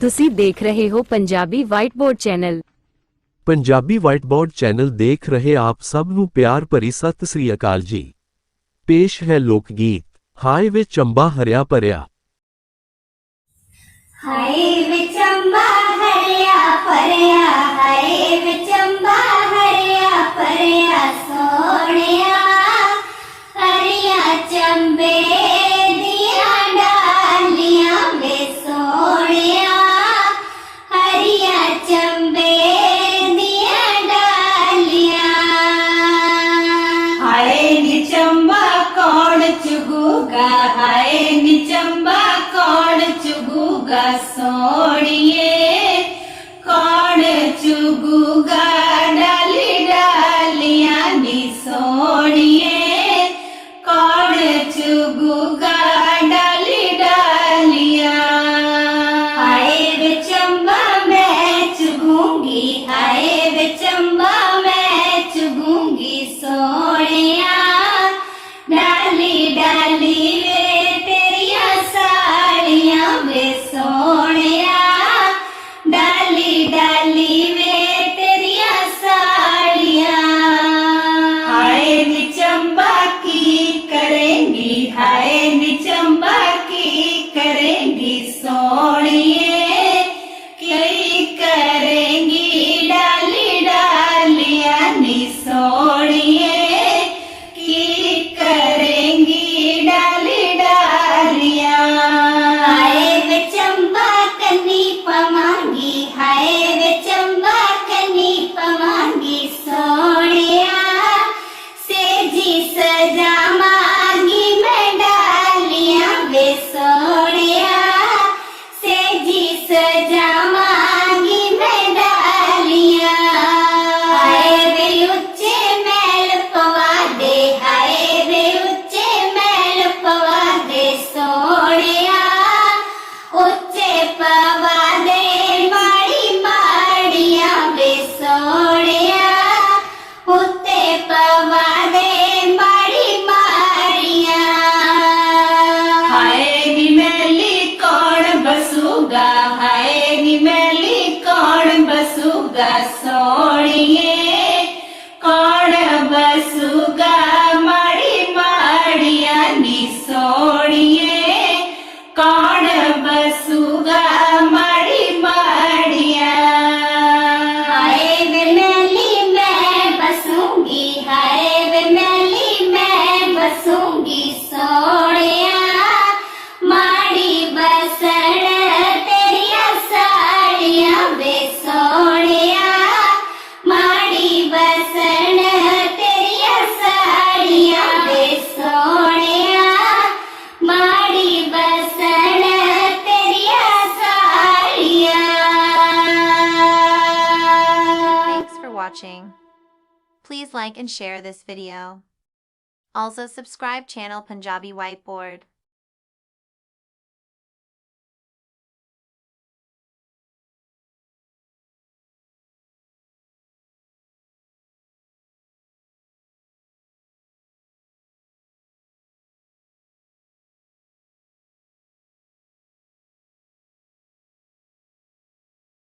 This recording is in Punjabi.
ਤੁਸੀਂ ਦੇਖ ਰਹੇ ਹੋ Punjabi white board channel Punjabi white board channel ਦੇਖ ਰਹੇ ਆਪ ਸਭ ਨੂੰ ਪਿਆਰ ਭਰੀ ਸਤਿ ਸ੍ਰੀ ਅਕਾਲ ਜੀ ਪੇਸ਼ ਹੈ ਲੋਕ ਗੀਤ ਹਾਏ ਵੇ ਚੰਬਾ ਹਰਿਆ ਭਰਿਆ ਹਾਏ ਵਿਚੰਬਾ ਹਰਿਆ ਚੁਗੂਗਾ ਹਾਏ, ਨੀ ਚੰਬਾ ਕੌਣ ਚੁਗੂਗਾ ਸੋਣੀਏ? ਕੌਣ ਚੁਗੂਗਾ ਡਾਲੀ ਡਾਲੀਆਂ ਨੀ ਸੋਣੀਏ? ਕੌਣ ਚੁਗੂਗਾ ਡਾਲੀ ਡਾਲੀਆਂ ਹਾਏ ਵਿਚੰਬਾ ਮੈਂ ਚੁਗੂੰਗੀ, ਹਾਏ ਵਿਚੰਬਾ ਮੈਂ ਚੁਗੂੰਗੀ ਸੋਹਣਿਆ ਕਰੇਂਗੀ ਸੋਣੀਏ ਕੀ ਡਾਲੀ ਡਾਲੀਆਂ ਨੀ ਸੋਣੀਏ बसूगा हाय निमैली कौन बसूगा? सौ watching. Please like and share this video. Also subscribe channel Punjabi Whiteboard.